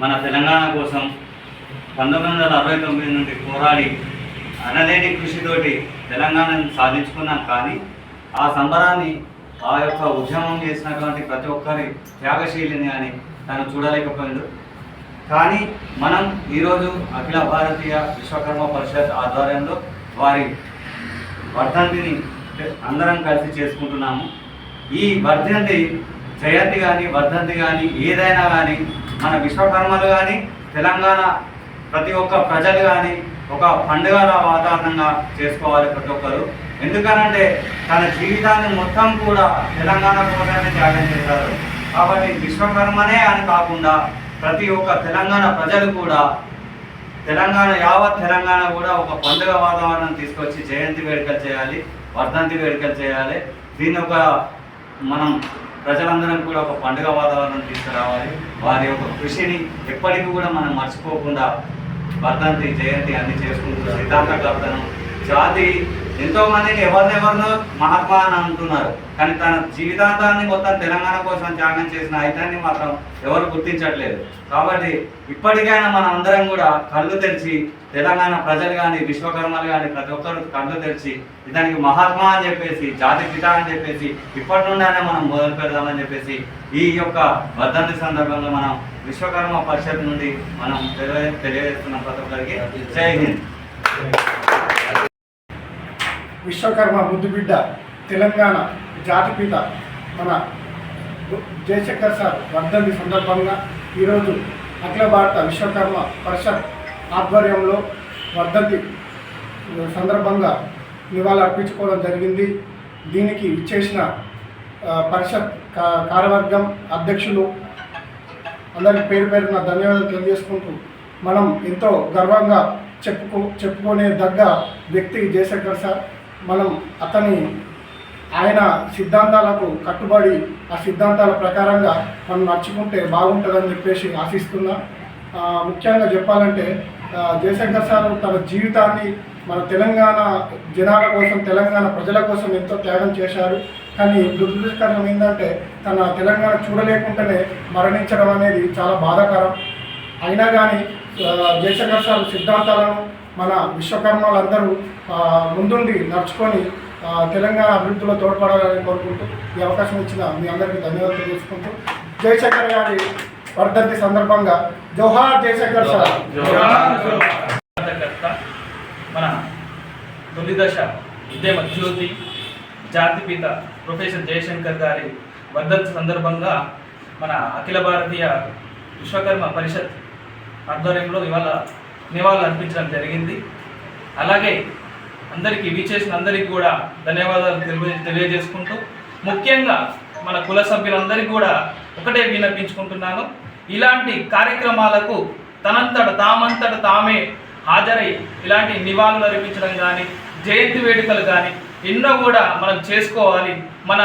మన తెలంగాణ కోసం పంతొమ్మిది వందల అరవై తొమ్మిది నుండి పోరాడి అనలేని కృషితోటి తెలంగాణను సాధించుకున్నాం. కానీ ఆ సంబరాన్ని ఆ యొక్క ఉద్యమం చేసినటువంటి ప్రతి ఒక్కరి త్యాగశీలిని అని తను చూడలేకపోయింది కానీ మనం ఈరోజు అఖిల భారతీయ విశ్వకర్మ పరిషత్ ఆధ్వర్యంలో వారి వర్ధంతిని అందరం కలిసి చేసుకుంటున్నాము. ఈ వర్ధంతి జయంతి కానీ వర్ధంతి కానీ ఏదైనా కానీ మన విశ్వకర్మలు కానీ తెలంగాణ ప్రతి ఒక్క ప్రజలు కానీ ఒక పండుగల వాతావరణంగా చేసుకోవాలి ప్రతి ఒక్కరు. ఎందుకనంటే తన జీవితాన్ని మొత్తం కూడా తెలంగాణ కోసమే త్యాగం చేశారు. కాబట్టి విశ్వకర్మనే అని కాకుండా ప్రతి ఒక్క తెలంగాణ ప్రజలు కూడా తెలంగాణ యావత్ తెలంగాణ కూడా ఒక పండుగ వాతావరణం తీసుకొచ్చి జయంతి వేడుకలు చేయాలి వర్ధంతి వేడుకలు చేయాలి. దీని ఒక మనం ప్రజలందరం కూడా ఒక పండుగ వాతావరణం తీసుకురావాలి. వారి యొక్క కృషిని ఎప్పటికీ కూడా మనం మర్చిపోకుండా వర్ధంతి జయంతి అన్ని చేసుకుంటూ సిద్ధాంత కర్తనం జాతి ఎంతో మందిని ఎవరినెవరినో మహాత్మా అని అంటున్నారు. కానీ తన జీవితాంతాన్ని మొత్తం తెలంగాణ కోసం త్యాగం చేసిన అయితాన్ని మాత్రం ఎవరు గుర్తించట్లేదు. కాబట్టి ఇప్పటికైనా మన అందరం కూడా కళ్ళు తెరిచి తెలంగాణ ప్రజలు కానీ విశ్వకర్మలు కానీ ప్రతి ఒక్కరు కళ్ళు తెరిచి ఇతనికి మహాత్మా అని చెప్పేసి జాతి పిత అని చెప్పేసి ఇప్పటి నుండైనా మనం మొదలు పెడదామని చెప్పేసి ఈ యొక్క వర్ధంతి సందర్భంగా మనం విశ్వకర్మ పరిషత్ నుండి మనం తెలియ తెలియజేస్తున్నాం ప్రతి ఒక్కరికి జై హింద్. విశ్వకర్మ ముద్దుబిడ్డ తెలంగాణ జాతిపిత మన జయశంకర్ సార్ వర్ధంతి సందర్భంగా ఈరోజు అఖిల భారత విశ్వకర్మ పరిషత్ ఆధ్వర్యంలో వర్ధంతి సందర్భంగా నివాళులు అర్పించుకోవడం జరిగింది. దీనికి ఇచ్చేసిన పరిషత్ కార్యవర్గం అధ్యక్షులు అందరికి పేరు పేరున ధన్యవాదాలు తెలియజేసుకుంటూ మనం ఎంతో గర్వంగా చెప్పుకో చెప్పుకునే దగ్గ వ్యక్తి జయశంకర్ సార్. మనం అతని ఆయన సిద్ధాంతాలకు కట్టుబడి ఆ సిద్ధాంతాల ప్రకారంగా మనం నడుచుకుంటే బాగుంటుందని చెప్పేసి ఆశిస్తున్నా. ముఖ్యంగా చెప్పాలంటే జయశంకర్ సార్ తన జీవితాన్ని మన తెలంగాణ జనాల కోసం తెలంగాణ ప్రజల కోసం ఎంతో త్యాగం చేశారు. కానీ దురదృష్టకరం ఏంటంటే తన తెలంగాణ చూడలేకుండానే మరణించడం అనేది చాలా బాధాకరం. అయినా కానీ జయశంకర్ సార్ సిద్ధాంతాలను మన విశ్వకర్మలందరూ ముందుండి నడుచుకొని తెలంగాణ అభివృద్ధిలో తోడ్పడాలని కోరుకుంటూ ఈ అవకాశం ఇచ్చిన మీ అందరికీ ధన్యవాదాలు తెలుసుకుంటూ. జయశంకర్ గారి వర్ధంతి సందర్భంగా జోహార్ జయశంకర్ సార్. మన తొలి దశ ఉద్యమ జ్యోతి జాతిపిత ప్రొఫెసర్ జయశంకర్ గారి వర్ధంతి సందర్భంగా మన అఖిల భారతీయ విశ్వకర్మ పరిషత్ ఆధ్వర్యంలో ఇవాళ నివాళులు అర్పించడం జరిగింది. అలాగే అందరికీ వీచేసిన అందరికీ కూడా ధన్యవాదాలు తెలియజేసుకుంటూ ముఖ్యంగా మన కుల సభ్యులందరికీ కూడా ఒకటే విన్నపించుకుంటున్నాను. ఇలాంటి కార్యక్రమాలకు తనంతట తామంతట తామే హాజరై ఇలాంటి నివాళులు అర్పించడం కానీ జయంతి వేడుకలు కానీ ఎన్నో కూడా మనం చేసుకోవాలి. మన